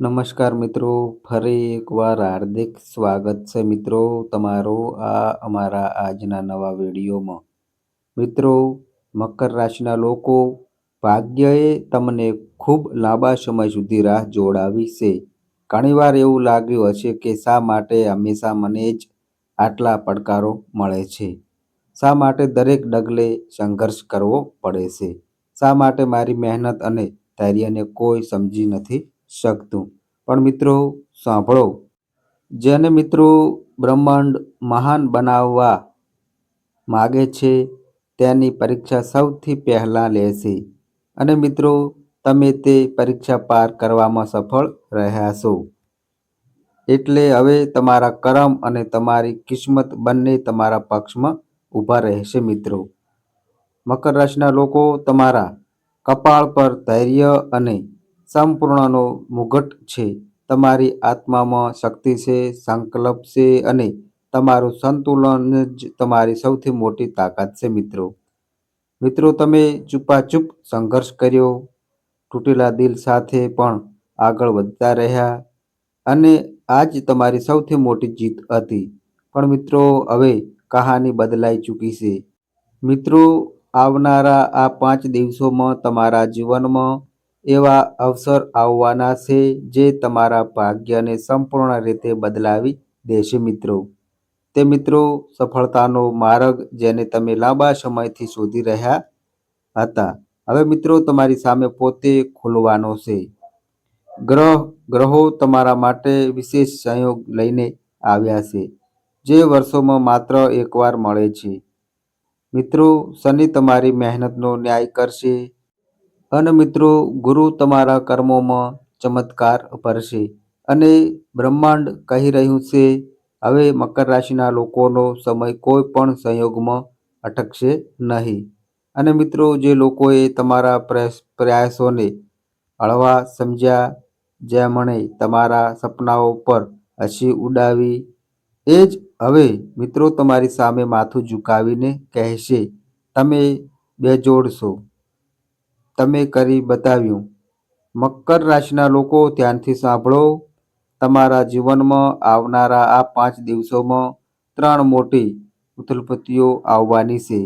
નમસ્કાર મિત્રો, ફરી એકવાર હાર્દિક સ્વાગત છે મિત્રો તમારો આ અમારા આજના નવા વિડીયોમાં. મિત્રો, મકર રાશિના લોકો, ભાગ્યએ તમને ખૂબ લાંબા સમય સુધી રાહ જોડાવી છે. ઘણીવાર એવું લાગ્યું હશે કે શા માટે હંમેશા મને જ આટલા પડકારો મળે છે? શા માટે દરેક ડગલે સંઘર્ષ કરવો પડે છે? શા માટે મારી મહેનત અને ધૈર્યને કોઈ સમજી નથી શકતું. પણ મિત્રો, સાંભળો. જેને મિત્રો બ્રહ્માંડ મહાન બનાવવા માગે છે, તેની પરીક્ષા સૌથી પહેલાં લેશે. અને મિત્રો, તમે તે પરીક્ષા પાર કરવામાં સફળ રહ્યા છો. એટલે હવે તમારા કરમ અને તમારી કિસ્મત બંને તમારા પક્ષમાં ઊભા રહેશે મિત્રો. મકર રાશિના લોકો તમારા કપાળ પર ધૈર્ય અને સંપૂર્ણનો મુગટ છે. તમારી આત્મામાં શક્તિ છે, સંકલ્પ છે અને તમારું સંતુલન જ તમારી સૌથી મોટી તાકાત છે મિત્રો. મિત્રો, તમે ચૂપાચૂપ સંઘર્ષ કર્યો, તૂટેલા દિલ સાથે પણ આગળ વધતા રહ્યા અને આ જ તમારી સૌથી મોટી જીત હતી. પણ મિત્રો, હવે કહાની બદલાઈ ચૂકી છે. મિત્રો, આવનારા આ પાંચ દિવસોમાં તમારા જીવનમાં એવા અવસર આવવાના છે જે તમારા ભાગ્યને સંપૂર્ણ રીતે બદલાવી દેશે મિત્રો. તે મિત્રો, સફળતાનો માર્ગ જેને તમે લાંબા સમયથી શોધી રહ્યા હતા. હવે મિત્રો, તમારી સામે પોતે ખોલવાનો છે. ગ્રહ, ગ્રહો તમારા માટે વિશેષ સંયોગ લઈને આવ્યા છે, જે વર્ષોમાં માત્ર એકવાર મળે છે. મિત્રો, શનિ તમારી મહેનતનો ન્યાય કરશે અને મિત્રો, ગુરુ તમારા કર્મોમાં ચમત્કાર ભરશે અને બ્રહ્માંડ કહી રહ્યું છે, હવે મકર રાશિના લોકોનો સમય કોઈ પણ સંયોગમાં અટકશે નહીં. અને મિત્રો, જે લોકોએ તમારા પ્રયાસોને હળવા સમજ્યા જેમણે તમારા સપનાઓ પર હસી ઉડાવી, એ જ હવે મિત્રો તમારી સામે માથું ઝુકાવીને કહેશે, તમે બેજોડ છો તમે કરી બતાવ્યું. મકર રાશિના લોકો ધ્યાનથી સાંભળો. તમારા જીવનમાં આવનારા આ પાંચ દિવસોમાં ત્રણ મોટી ઉથલપતિઓ આવવાની છે.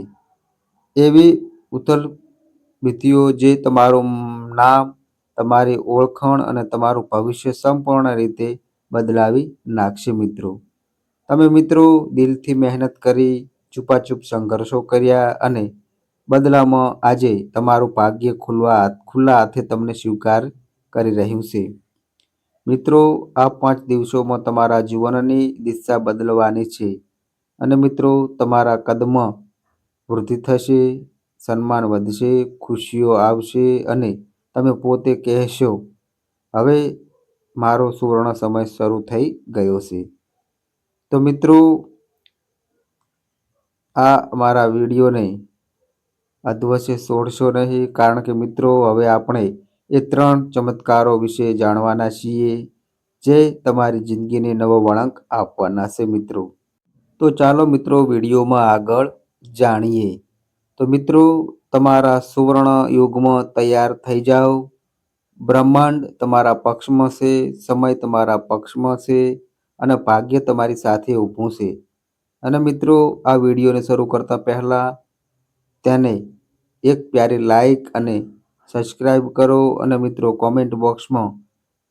એવી ઉથલપતિઓ જે તમારું નામ, તમારી ઓળખાણ અને તમારું ભવિષ્ય સંપૂર્ણ રીતે બદલાવી નાખશે મિત્રો. તમે મિત્રો દિલથી મહેનત કરી છુપાછુપ સંઘર્ષો કર્યા અને બદલામાં આજે તમારું ભાગ્ય ખુલવા ખુલ્લા હાથે તમને સ્વીકાર કરી રહ્યું છે. મિત્રો, આ પાંચ દિવસોમાં તમારા જીવનની દિશા બદલવાની છે અને મિત્રો, તમારા કદમાં વૃદ્ધિ થશે, સન્માન વધશે, ખુશીઓ આવશે અને તમે પોતે કહેશો, હવે મારો સુવર્ણ સમય શરૂ થઈ ગયો છે. તો મિત્રો, આ અમારા વિડીયોને અધવશ્ય છોડશો નહીં, કારણ કે મિત્રો, હવે આપણે એ ત્રણ ચમત્કારો વિશે જાણવાના છીએ. જે તમારી જિંદગીને નવો વળાંક આપવાના છે મિત્રો. તો ચાલો મિત્રો, વિડીયોમાં આગળ જાણીએ. તો મિત્રો, તમારા સુવર્ણ યુગમાં તૈયાર થઈ જાઓ. બ્રહ્માંડ તમારા પક્ષમાં છે, સમય તમારા પક્ષમાં છે, અને ભાગ્ય તમારી સાથે ઊભું છે. અને મિત્રો, આ વિડીયોને શરૂ કરતાં પહેલાં તેને એક પ્યારી લાઈક અને સબસ્ક્રાઈબ કરો અને મિત્રો કોમેન્ટ બોક્સમાં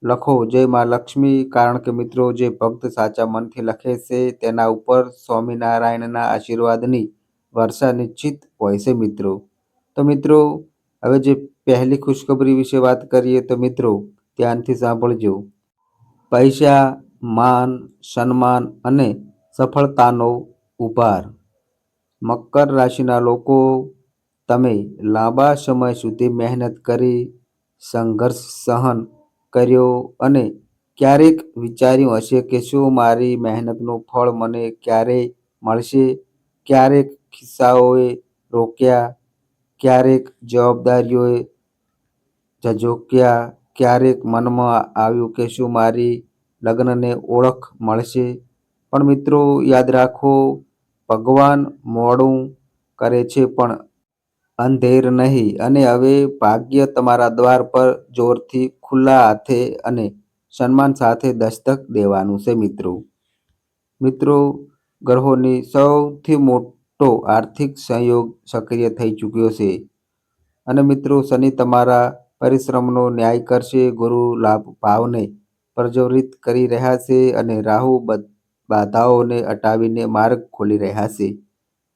લખો, જય મા લક્ષ્મી કારણ કે મિત્રો જે ભક્ત સાચા મનથી લખે છે તેના ઉપર સ્વામિનારાયણના આશીર્વાદની વર્ષા નિશ્ચિત હોય છે મિત્રો. તો મિત્રો, હવે જે પહેલી ખુશખબરી વિશે વાત કરીએ તો મિત્રો, ધ્યાનથી સાંભળજો. પૈસા, માન, સન્માન અને સફળતાનો ઉભાર મકર રાશિના લોકો, તમે લાંબા સમય સુધી મહેનત કરી, સંઘર્ષ સહન કર્યો અને ક્યારેક વિચાર્યું હશે કે શું મારી મહેનતનું ફળ મને ક્યારે મળશે? ક્યારેક ખિસ્સાઓએ રોક્યા, ક્યારેક જવાબદારીઓએ ઝઝોક્યા, ક્યારેક મનમાં આવ્યું કે શું મારી લગ્નને ઓળખ મળશે? પણ મિત્રો, યાદ રાખો ભગવાન મોડું કરે છે પણ અંધેર નહીં. અને હવે ભાગ્ય તમારા દ્વાર પર જોરથી ખુલ્લા હાથે અને સન્માન સાથે દસ્તક દેવાનું છે મિત્રો. મિત્રો, ગ્રહોની સૌથી મોટો આર્થિક સંયોગ સક્રિય થઈ ચૂક્યો છે. અને મિત્રો, શનિ તમારા પરિશ્રમનો ન્યાય કરશે, ગુરુ લાભ, ભાવને પ્રજ્વલિત કરી રહ્યા છે અને રાહુ બાધાઓને હટાવીને માર્ગ ખોલી રહ્યા છે.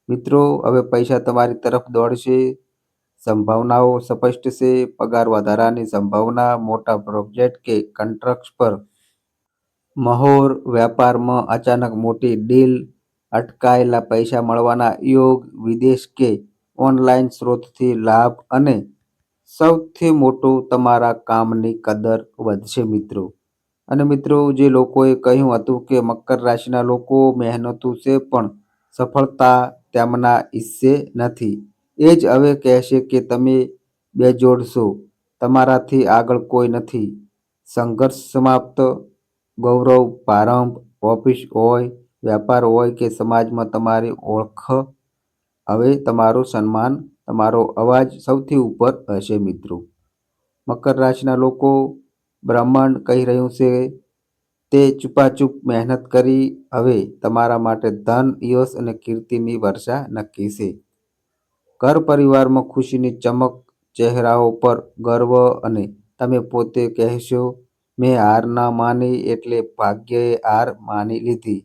મિત્રો, હવે પૈસા તમારી તરફ દોડશે. સંભાવનાઓ સ્પષ્ટ છે. પગાર વધારાની સંભાવના, મોટા પ્રોજેક્ટ કે કોન્ટ્રાક્ટ પર. મહોર વ્યાપારમાં અચાનક મોટી ડીલ, અટકાયેલા પૈસા મળવાના યોગ, વિદેશ કે ઓનલાઈન સ્ત્રોતથી લાભ અને સૌથી મોટું તમારા કામની કદર વધશે મિત્રો. અને મિત્રો, જે લોકોએ કહ્યું હતું કે મકર રાશિના લોકો મહેનતુ છે, પણ સફળતા તેમના હિસ્સે નથી. એ જ હવે કહેશે કે તમે બે જોડશો તમારાથી આગળ કોઈ નથી. સંઘર્ષ સમાપ્ત, ગૌરવ પ્રારંભ, ઓફિસ હોય વ્યાપાર હોય કે સમાજમાં તમારી ઓળખ. હવે તમારું સન્માન, તમારો અવાજ સૌથી ઉપર હશે મિત્રો. મકર રાશિના લોકો બ્રહ્માંડ કહી રહ્યું છે, તે ચૂપાચૂપ મહેનત કરી હવે તમારા માટે ધન, યશ અને કીર્તિની વર્ષા નક્કી છે. ઘર પરિવારમાં ખુશીની ચમક ચહેરાઓ પર ગર્વ અને તમે પોતે કહેશો, મેં હાર ના માની એટલે ભાગ્યએ હાર માની લીધી.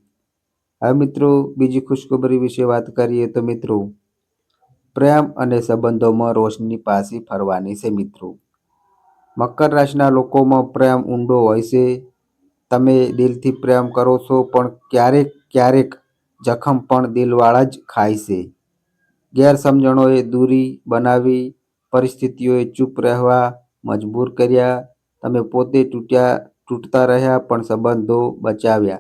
હવે મિત્રો, બીજી ખુશખબરી વિશે વાત કરીએ તો મિત્રો, પ્રેમ અને સંબંધોમાં રોશની પાછી ફરવાની છે મિત્રો. મકર રાશિના લોકોમાં પ્રેમ ઊંડો હોય છે. તમે દિલથી પ્રેમ કરો છો, પણ ક્યારેક ક્યારેક જખમ પણ દિલવાળા જ ખાય છે. ગેરસમજણોએ દૂરી બનાવી, પરિસ્થિતિઓએ ચૂપ રહેવા, મજબૂર કર્યા. તમે પોતે તૂટ્યા, તૂટતા રહ્યા, પણ સંબંધો બચાવ્યા.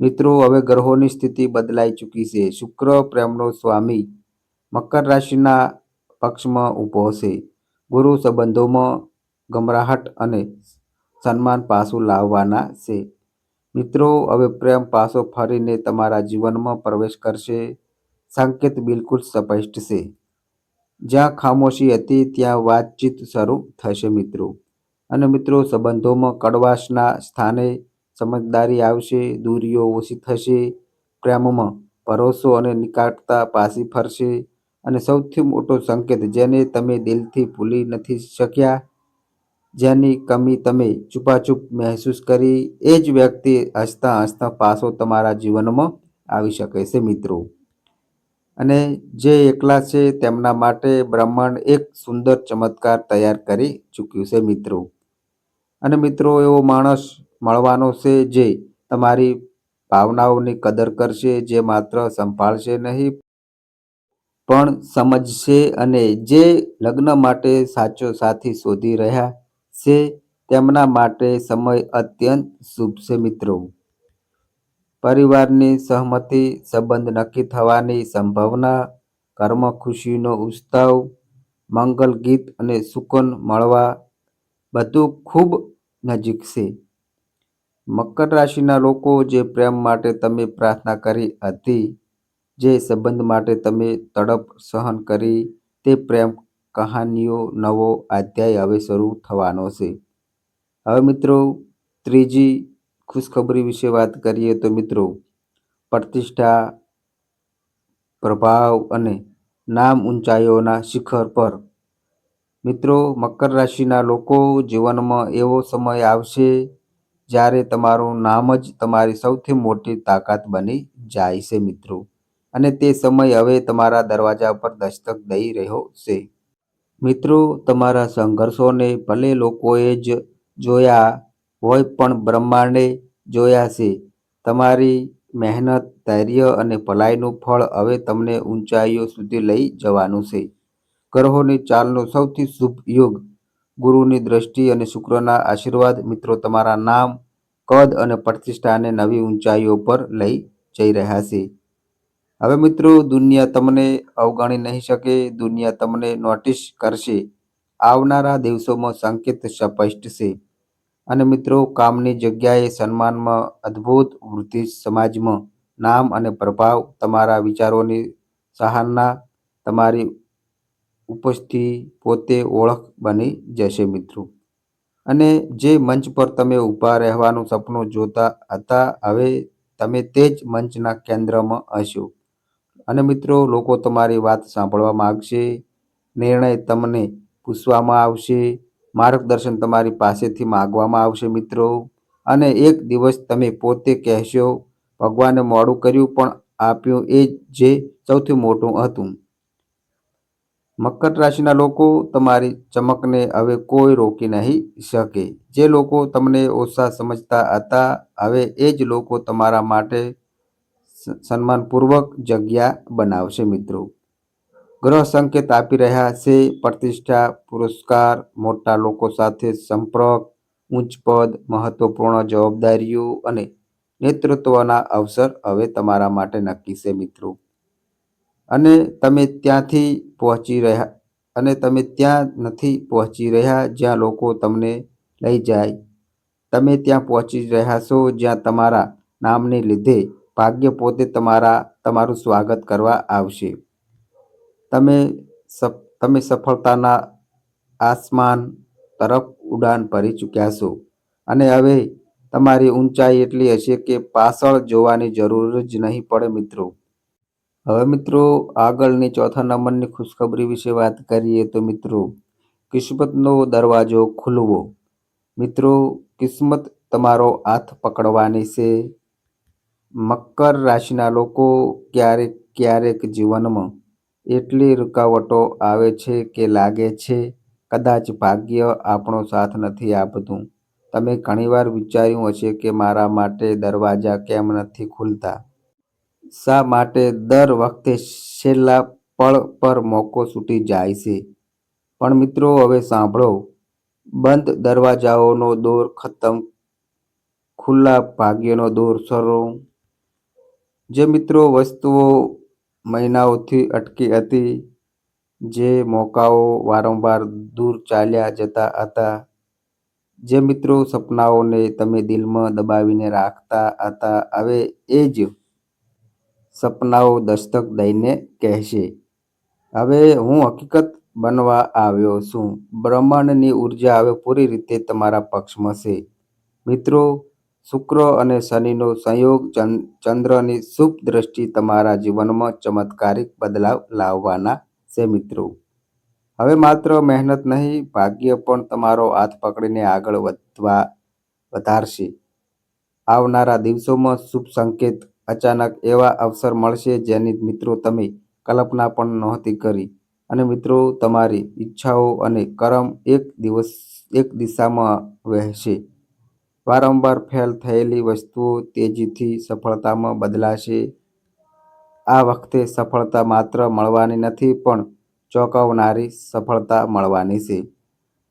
મિત્રો, હવે ગ્રહોની સ્થિતિ બદલાઈ ચૂકી છે. શુક્ર પ્રેમનો સ્વામી મકર રાશિના પક્ષમાં ઊભો છે. ગુરુ સંબંધોમાં ગમરાહટ અને સન્માન પાછું લાવવાના છે. મિત્રો, હવે પ્રેમ પાછો ફરીને તમારા જીવનમાં પ્રવેશ કરશે. સંકેત બિલકુલ સ્પષ્ટ છે. જ્યાં ખામોશી હતી, ત્યાં વાતચીત શરૂ થશે મિત્રો. અને મિત્રો, સંબંધોમાં કડવાશના સ્થાને સમજદારી આવશે, દૂરીઓ ઓછી થશે, પ્રેમમાં ભરોસો અને નિકાટતા પાછી ફરશે. અને સૌથી મોટો સંકેત જેને તમે દિલથી ભૂલી નથી શક્યા જેની કમી તમે છુપાછુપ મહેસૂસ કરી, એ જ વ્યક્તિ હસતા હસતા પાછો તમારા જીવનમાં આવી શકે છે મિત્રો. અને જે એકલા છે તેમના માટે બ્રહ્માંડ એક સુંદર ચમત્કાર તૈયાર કરી ચૂક્યું છે મિત્રો. અને મિત્રો, એવો માણસ મળવાનો છે જે તમારી ભાવનાઓની કદર કરશે, જે માત્ર સંભાળશે નહીં, પણ સમજશે અને જે લગ્ન માટે સાચો સાથી શોધી રહ્યા છે તેમના માટે સમય અત્યંત શુભ છે મિત્રો. પરિવારની સહમતિ, સંબંધ નક્કી થવાની સંભાવના, કર્મ ખુશીનો ઉત્સવ મંગલ ગીત અને સુકન મળવા બધું ખૂબ નજીક છે. મકર રાશિના લોકો જે પ્રેમ માટે તમે પ્રાર્થના કરી હતી, જે સંબંધ માટે તમે તડપ સહન કરી, તે પ્રેમ કહાનીઓ નવો અધ્યાય હવે શરૂ થવાનો છે. હવે મિત્રો, ત્રીજી ખુશખબરી વિશે વાત કરીએ તો મિત્રો, પ્રતિષ્ઠા, પ્રભાવ અને નામ ઊંચાઈઓના શિખર પર. મિત્રો, મકર રાશિના લોકો જીવનમાં એવો સમય આવશે જ્યારે તમારું નામ જ તમારી સૌથી મોટી તાકાત બની જાય છે મિત્રો. અને તે સમય હવે તમારા દરવાજા પર દસ્તક દઈ રહ્યો છે. મિત્રો, તમારા સંઘર્ષોને ભલે લોકોએ જ જોયા હોય પણ બ્રહ્માંડે જોયા છે. તમારી મહેનત, ધૈર્ય અને ભલાઈનું ફળ હવે તમને ઊંચાઈઓ સુધી લઈ જવાનું છે. ગ્રહોની ચાલનો સૌથી શુભ યુગ. ગુરુની દ્રષ્ટિ અને શુક્રના આશીર્વાદ મિત્રો, તમારા નામ, કદ અને પ્રતિષ્ઠાને નવી ઊંચાઈઓ પર લઈ જઈ રહ્યા છે. હવે મિત્રો, દુનિયા તમને અવગણી નહીં શકે, દુનિયા તમને નોટિસ કરશે. આવનારા દિવસોમાં સંકેત સ્પષ્ટ છે અને મિત્રો, કામની જગ્યાએ સન્માનમાં અદ્ભુત વૃદ્ધિ સમાજમાં નામ અને પ્રભાવ તમારા વિચારોની સહારના તમારી ઉપસ્થિતિ પોતે ઓળખ બની જશે મિત્રો. અને જે મંચ પર તમે ઊભા રહેવાનું સપનું જોતા હતા, હવે તમે તે જ મંચના કેન્દ્રમાં હશો. અને મિત્રો, લોકો તમારી વાત સાંભળવા માગશે, નિર્ણય તમને પૂછવામાં આવશે, માર્ગદર્શન તમારી પાસેથી માગવામાં આવશે મિત્રો, અને એક દિવસ તમે પોતે કહેશો, ભગવાને મોડું કર્યું પણ આપ્યું એ જે સૌથી મોટું હતું. મકર રાશિના લોકો, તમારી ચમકને હવે કોઈ રોકી નહીં શકે. જે લોકો તમને ઓછા સમજતા હતા, હવે એ જ લોકો તમારા માટે સન્માનપૂર્વક જગ્યા બનાવશે મિત્રો. ગ્રહ સંકેત આપી રહ્યા છે. પ્રતિષ્ઠા, પુરસ્કાર, મોટા લોકો સાથે સંપર્ક, ઉચ્ચ પદ, મહત્વપૂર્ણ જવાબદારીઓ અને નેતૃત્વના અવસર હવે તમારા માટે નક્કી છે મિત્રો. અને તમે ત્યાંથી પહોંચી રહ્યા, અને તમે ત્યાં નથી પહોંચી રહ્યા જ્યાં લોકો તમને લઈ જાય. તમે ત્યાં પહોંચી રહ્યા છો જ્યાં તમારા નામને લીધે ભાગ્ય પોતે તમારા, તમારું સ્વાગત કરવા આવશે. તમે તમે સફળતાના આસમાન તરફ ઉડાન ભરી ચૂક્યા છો. અને હવે તમારી ઊંચાઈ એટલી હશે કે પાછળ જોવાની જરૂર જ નહીં પડે મિત્રો. હવે મિત્રો, આગળની ચોથા નંબરની ખુશખબરી વિશે વાત કરીએ તો મિત્રો, કિસ્મતનો દરવાજો ખુલવો. મિત્રો, કિસ્મત તમારો હાથ પકડવાની છે. મકર રાશિના લોકો ક્યારેક ક્યારેક જીવનમાં એટલી રૂકાવટો આવે છે કે લાગે છે, કદાચ ભાગ્ય આપણો સાથ નથી આપતું. તમે ઘણીવાર વિચાર્યું હશે કે મારા માટે દરવાજા કેમ નથી ખુલતા. શા માટે દર વખતે છેલ્લા પળ પર મોકો છૂટી જાય છે? પણ મિત્રો, હવે સાંભળો. બંધ દરવાજાઓનો દોર ખતમ, ખુલ્લા ભાગ્યનો દોર શરૂ જે મિત્રો વસ્તુઓ મહિનાઓથી અટકી હતી, જે મોકાઓ વારંવાર દૂર ચાલ્યા જતા હતા, જે મિત્રો સપનાઓને તમે દિલમાં દબાવીને રાખતા હતા, હવે એ જ સપનાઓ દસ્તક દઈને કહેશે. હવે હું હકીકત બનવા આવ્યો છું. બ્રહ્માંડની ઊર્જા હવે પૂરી રીતે તમારા પક્ષમાં છે. મિત્રો શુક્ર અને શનિનો સંયોગ ચંદ્રની શુભ દ્રષ્ટિ તમારા જીવનમાં ચમત્કારિક બદલાવ લાવવાના છે મિત્રો. હવે માત્ર મહેનત નહીં, ભાગ્ય પણ તમારો હાથ પકડીને આગળ વધવા, વધારશે. આવનારા દિવસોમાં શુભ સંકેત અચાનક એવા અવસર મળશે જેની મિત્રો તમે કલ્પના પણ નહોતી કરી. અને મિત્રો, તમારી ઈચ્છાઓ અને કરમ એક દિવસ, એક દિશામાં વહેશે. વારંવાર ફેલ થયેલી વસ્તુઓ તેજીથી સફળતામાં બદલાશે. આ વખતે સફળતા માત્ર મળવાની નથી, પણ ચોંકાવનારી સફળતા મળવાની છે.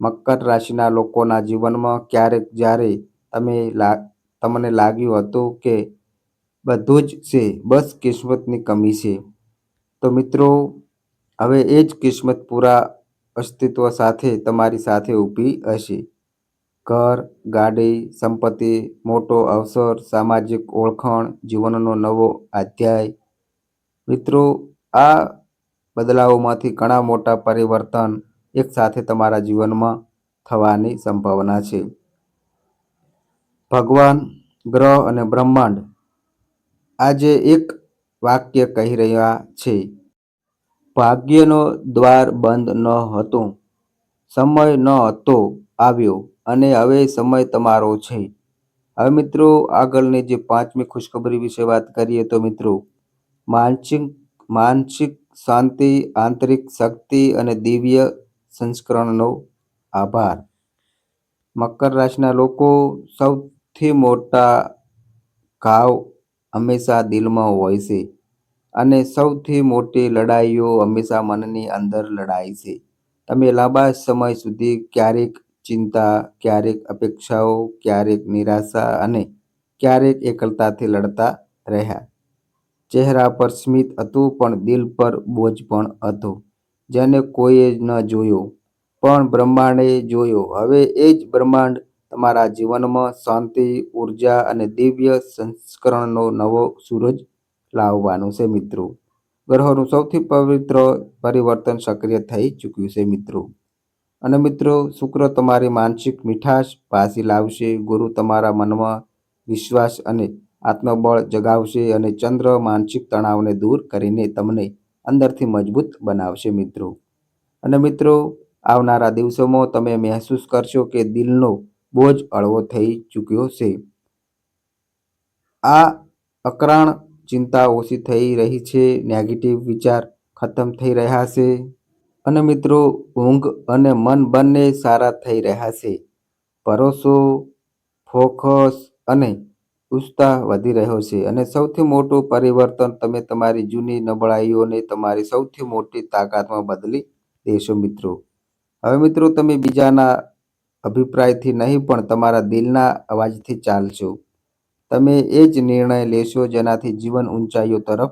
મકર રાશિના લોકોના જીવનમાં ક્યારેક જ્યારે તમે તમને લાગ્યું હતું કે બધું જ છે, બસ કિસ્મતની કમી છે. તો મિત્રો, હવે એ જ કિસ્મત પૂરા અસ્તિત્વ સાથે તમારી સાથે ઊભી હશે. ઘર ગાડી, સંપત્તિ, મોટો અવસર, સામાજિક ઓળખાણ, જીવનનો નવો અધ્યાય. મિત્રો, આ બદલાવોમાંથી ઘણા મોટા પરિવર્તન એકસાથે તમારા જીવનમાં થવાની સંભાવના છે. ભગવાન, ગ્રહ અને બ્રહ્માંડ આજે એક વાક્ય કહી રહ્યા છે. ભાગ્યનો દ્વાર બંધ ન હતો, સમય ન હતો, આવ્યો. અને હવે સમય તમારો છે. હવે મિત્રો, આગળની જે પાંચમી ખુશખબરી વિશે વાત કરીએ તો મિત્રો, માનસિક માનસિક શાંતિ, આંતરિક શક્તિ અને દિવ્ય સંસ્કરણનો આભાર. મકર રાશિના લોકો સૌથી મોટા ઘાવ હંમેશા દિલમાં હોય છે અને સૌથી મોટી લડાઈઓ હંમેશા મનની અંદર લડાય છે. તમે લાંબા સમય સુધી ક્યારેક ચિંતા, ક્યારેક અપેક્ષાઓ, ક્યારેક નિરાશા અને ક્યારેક એકલતાથી લડતા રહ્યા. ચહેરા પર સ્મિત હતું પણ દિલ પર બોજ પણ હતો, જેને કોઈએ ન જોયો, પણ બ્રહ્માંડે જોયો. હવે એ જ બ્રહ્માંડ તમારા જીવનમાં શાંતિ, ઊર્જા અને દિવ્ય સંસ્કરણનો નવો સૂરજ લાવવાનું છે મિત્રો. ગ્રહોનું સૌથી પવિત્ર પરિવર્તન સક્રિય થઈ ચૂક્યું છે મિત્રો. અને મિત્રો, શુક્ર તમારી માનસિક મીઠાશ ભાસી લાવશે. ગુરુ તમારા મનમાં વિશ્વાસ અને આત્મબળ જગાવશે અને ચંદ્ર માનસિક તણાવને દૂર કરીને તમને અંદરથી મજબૂત બનાવશે મિત્રો. અને મિત્રો, આવનારા દિવસોમાં તમે મહેસૂસ કરશો કે દિલનો બોજ હળવો થઈ ચૂક્યો છે. આ અકરાણ ચિંતા ઓછી થઈ રહી છે. નેગેટિવ વિચાર ખતમ થઈ રહ્યા છે. અને મિત્રો, ઊંઘ અને મન બંને સારા થઈ રહ્યા છે. ભરોસો ફોકસ અને ઉત્સાહ વધી રહ્યો છે. અને સૌથી મોટું પરિવર્તન તમે તમારી જૂની નબળાઈઓને તમારી સૌથી મોટી તાકાતમાં બદલી દેશો મિત્રો. હવે મિત્રો, તમે બીજાના અભિપ્રાયથી નહીં, પણ તમારા દિલના અવાજથી ચાલશો. તમે એ જ નિર્ણય લેશો જેનાથી જીવન ઊંચાઈઓ તરફ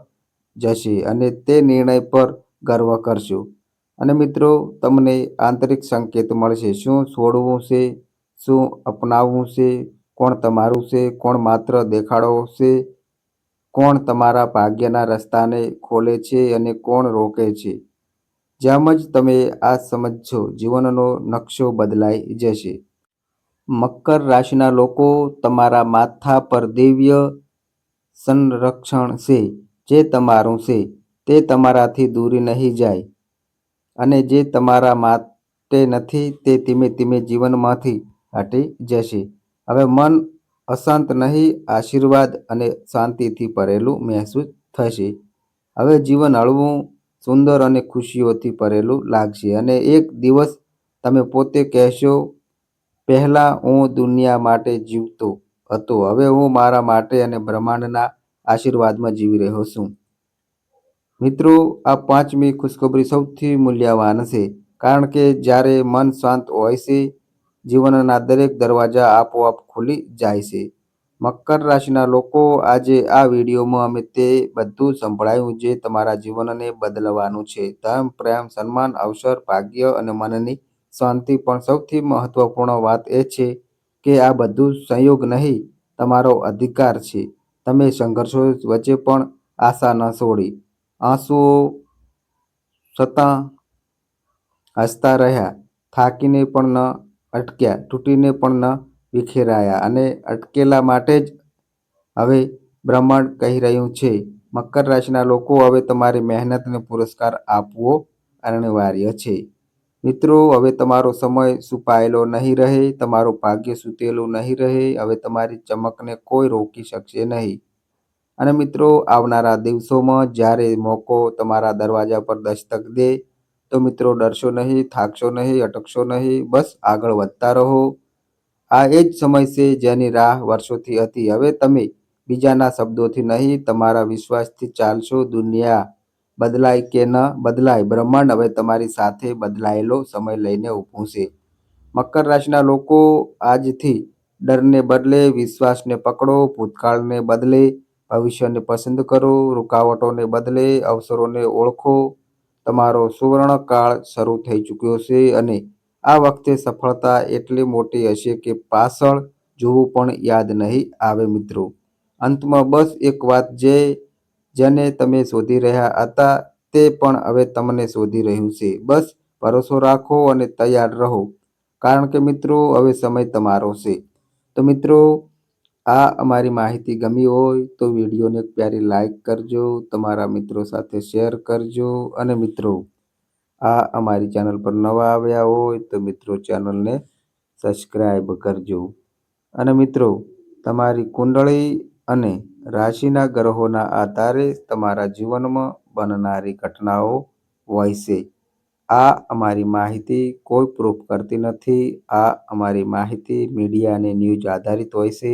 જશે અને તે નિર્ણય પર ગર્વ કરશો. અને મિત્રો, તમને આંતરિક સંકેત મળશે. શું છોડવું છે? શું અપનાવવું છે? કોણ તમારું છે? કોણ માત્ર દેખાડો છે? કોણ તમારા ભાગ્યના રસ્તાને ખોલે છે અને કોણ રોકે છે? જેમ જ તમે આ સમજશો જીવનનો નકશો બદલાઈ જશે. મકર રાશિના લોકો તમારા માથા પર દિવ્ય સંરક્ષણ છે, જે તમારું છે. તે તમારાથી દૂરી નહીં જાય. અને જે તમારા માટે નથી, તે ધીમે ધીમે જીવનમાંથી હટી જશે. હવે મન અશાંત નહીં, આશીર્વાદ અને શાંતિથી ભરેલું મહેસૂસ થશે. હવે જીવન હળવું, સુંદર અને ખુશીઓથી ભરેલું લાગશે. અને એક દિવસ તમે પોતે કહેશો, પહેલાં હું દુનિયા માટે જીવતો હતો. હવે હું મારા માટે અને બ્રહ્માંડના આશીર્વાદમાં જીવી રહ્યો છું. મિત્રો, આ પાંચમી ખુશખબરી સૌથી મૂલ્યવાન છે કારણ કે જ્યારે મન શાંત હોય છે, જીવનના દરેક દરવાજા આપોઆપ ખુલી જાય છે. મકર રાશિના લોકો આજે આ વિડીયોમાં અમે તે બધું સંભળાયું જે તમારા જીવનને બદલવાનું છે. ધર્મ પ્રેમ, સન્માન, અવસર, ભાગ્ય અને મનની શાંતિ પણ સૌથી મહત્વપૂર્ણ વાત એ છે કે આ બધું સંયોગ નહીં, તમારો અધિકાર છે. તમે સંઘર્ષો વચ્ચે પણ આશા ન છોડી. આંસુઓ છતાં હસતા રહ્યા, થાકીને પણ ન અટક્યા, તૂટીને પણ ન વિખેરાયા અને અટકેલા માટે જ હવે બ્રહ્માંડ કહી રહ્યું છે, મકર રાશિના લોકો હવે તમારી મહેનતને પુરસ્કાર આપવો અનિવાર્ય છે. મિત્રો, હવે તમારો સમય સુપાયેલો નહીં રહે, તમારું ભાગ્ય સૂતેલું નહીં રહે, હવે તમારી ચમકને કોઈ રોકી શકશે નહીં. અને મિત્રો, આવનારા દિવસોમાં જ્યારે મોકો તમારા દરવાજા પર દસ્તક દે, તો મિત્રો ડરશો નહીં, થાકશો નહીં, અટકશો નહીં, બસ આગળ વધતા રહો. આ એ જ સમય છે જેની રાહ વર્ષોથી હતી. હવે તમે બીજાના શબ્દોથી નહીં, તમારા વિશ્વાસથી ચાલશો. દુનિયા બદલાય કે ન બદલાય, બ્રહ્માંડ હવે તમારી સાથે બદલાયેલો સમય લઈને ઊભું છે. મકર રાશિના લોકો આજથી ડરને બદલે, વિશ્વાસને પકડો, ભૂતકાળને બદલે ભવિષ્યને પસંદ કરો, રૂકાવટોને બદલે, અવસરોને ઓળખો. તમારો સુવર્ણકાળ શરૂ થઈ ચૂક્યો છે અને આ વખતે સફળતા એટલી મોટી હશે કે પાછળ જોવું પણ યાદ નહીં આવે મિત્રો. અંતમાં બસ એક વાત જે, જેને તમે શોધી રહ્યા હતા તે પણ હવે તમને શોધી રહ્યું છે. બસ ભરોસો રાખો અને તૈયાર રહો. કારણ કે મિત્રો, હવે સમય તમારો છે. તો મિત્રો આ અમારી માહિતી ગમી હોય તો વિડીયોને એક પ્યારી લાઈક કરજો, તમારા મિત્રો સાથે શેર કરજો અને મિત્રો, આ અમારી ચેનલ પર નવા આવ્યા હોય તો મિત્રો ચેનલને સબસ્ક્રાઈબ કરજો. અને મિત્રો, તમારી કુંડળી અને રાશિના ગ્રહોના આધારે તમારા જીવનમાં બનનારી ઘટનાઓ હોય છે. આ અમારી માહિતી કોઈ પ્રૂફ કરતી નથી. આ અમારી માહિતી મીડિયા અને ન્યૂઝ આધારિત હોય છે.